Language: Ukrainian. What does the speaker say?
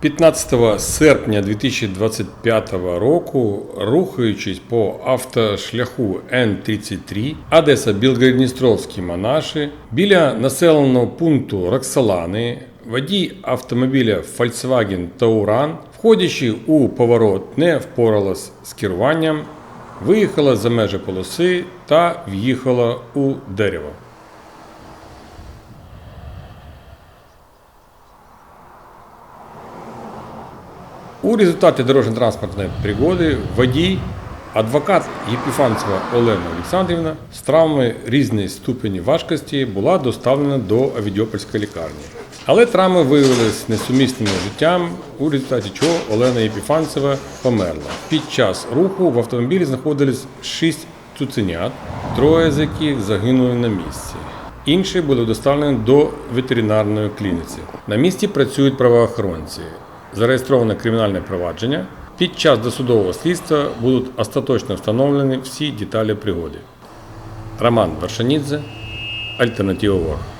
15 серпня 2025 року, рухаючись по автошляху Н-33 Одеса Білгородністровські Манаші, біля населеного пункту Роксолани, водій автомобіля Volkswagen Tauran, входячи у поворот, не впоралась з керуванням, виїхала за межі полоси та в'їхала у дерево. У результаті дорожньо-транспортної пригоди водій, адвокат Єпіфанцева Олена Олександрівна з травмою різної ступені важкості була доставлена до Авідіопольської лікарні. Але травми виявилися несумісними життям, у результаті чого Олена Єпіфанцева померла. Під час руху в автомобілі знаходились шість цуценят, троє з яких загинули на місці. Інші були доставлені до ветеринарної клініці. На місці працюють правоохоронці. Зареєстроване кримінальне провадження. Під час досудового слідства будуть остаточно встановлені всі деталі пригоди. Роман Вершанідзе, Альтернатива Ворг.